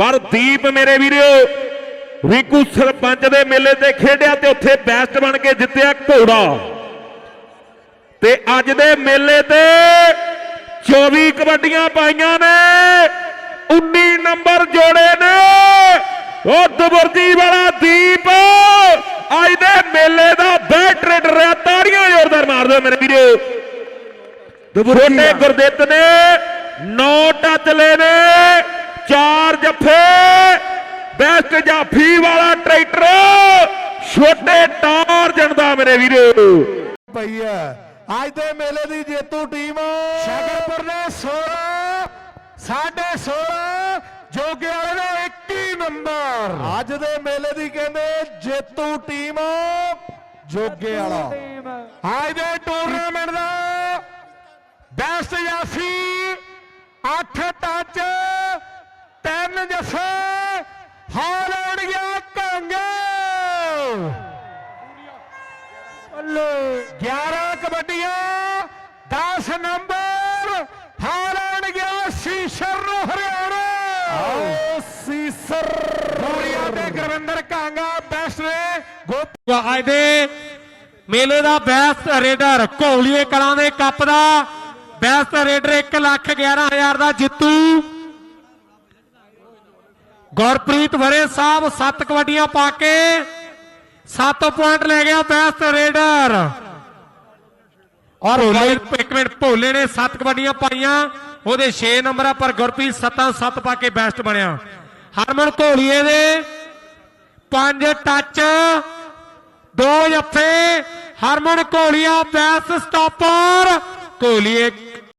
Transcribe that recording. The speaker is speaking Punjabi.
ਪਰ ਦੀਪ ਮੇਰੇ ਵੀਰੋ ਰਿੰਕੂ ਸਰਪੰਚ ਦੇ ਮੇਲੇ ਤੇ ਖੇਡਿਆ ਤੇ ਉੱਥੇ ਬੈਸਟ ਬਣ ਕੇ ਜਿੱਤਿਆ ਘੋੜਾ। ਤੇ ਅੱਜ ਦੇ ਮੇਲੇ ਤੇ 24 ਕਬੱਡੀਆਂ ਪਾਈਆਂ ਨੇ 19 ਨੰਬਰ ਜੋੜੇ ਨੇ। ਉਹ ਦਬਰਜੀ ਵਾਲਾ ਦੀਪ ਅੱਜ ਦੇ ਮੇਲੇ ਦਾ ਬੈਟ ਰੇਡਰ ਰਿਹਾ ਤਾੜੀਆਂ ਜ਼ੋਰਦਾਰ ਮਾਰ ਦਿਓ ਮੇਰੇ ਵੀਰੋ। ਛੋਟੇ ਗੁਰਦਿੱਤ ਨੇ 9 ਟੱਚ ਲਏ ਨੇ ਚਾਰ ਜੱਫੇ, ਬੈਸਟ ਜਾਫੀ ਵਾਲਾ ਟਰੈਕਟਰ, ਛੋਟੇ ਟਾਰਜਨ ਦਾ ਮੇਰੇ ਵੀਰੋ। ਪਈ ਹੈ। ਅੱਜ ਦੇ ਮੇਲੇ ਦੀ ਜੇਤੂ ਟੀਮ ਸ਼ਾਗਰਪੁਰ ਨੇ 16 ਸਾਢੇ 16 ਜੋਗੇ ਵਾਲੇ ਨੇ 21 ਨੰਬਰ। ਅੱਜ ਦੇ ਮੇਲੇ ਦੀ ਕਹਿੰਦੇ ਜੇਤੂ ਟੀਮ ਜੋਗੇ ਵਾਲਾ। ਅੱਜ ਦੇ ਟੂਰਨਾਮੈਂਟ ਦਾ ਬੈਸਟ ਜਾਫੀ 8 ਟੱਚ 3 ਜਫੇ ਹਾਲ ਉੜ ਗਿਆ ਕੰਗਾ 11 ਕਬੱਡੀਆਂ 10 ਨੰਬਰ ਹਾਲ ਉੜ ਗਿਆ ਸ਼ੀਸ਼ਰ ਹਰਿਆਣਾ। ਆਓ ਸੀਸਰ। ਪੂਰੀਆ ਤੇ ਗੁਰਵਿੰਦਰ ਕਾਂਗਾ ਬੈਸਟ ਨੇ। ਗੋਪ ਅੱਜ ਦੇ ਮੇਲੇ ਦਾ ਬੈਸਟ ਰੇਡਰ ਘੋਲੀਏ ਕਲਾਂ ਦੇ ਕੱਪ ਦਾ। ਬੈਸਟ ਰੇਡਰ 1 ਲੱਖ 11 ਹਜ਼ਾਰ ਦਾ ਜਿੱਤੂ। ਗੁਰਪ੍ਰੀਤ ਵਰੇ ਸਾਹਿਬ 7 ਕਬੱਡੀਆਂ ਪਾ ਕੇ 7 ਪੁਆਇੰਟ ਲੈ ਗਿਆ ਬੈਸਟ ਰੇਡਰ। ਔਰ ਇੱਕ ਮਿੰਟ ਭੋਲੇ ਨੇ 7 ਕਬੱਡੀਆਂ ਪਾਈਆਂ। ਉਹਦੇ 6 ਨੰਬਰ ਆ ਪਰ ਗੁਰਪ੍ਰੀਤ 7 7 ਪਾ ਕੇ ਬੈਸਟ ਬਣਿਆ। ਹਰਮਨ ਘੋਲੀਏ ਦੇ ਪੰਜ ਟੱਚ ਦੋ ਜੱਫੇ। ਹਰਮਨ ਕੋਲੀਆ ਬੈਸ ਸਟਾਪਰ ਕੋਲੀਏ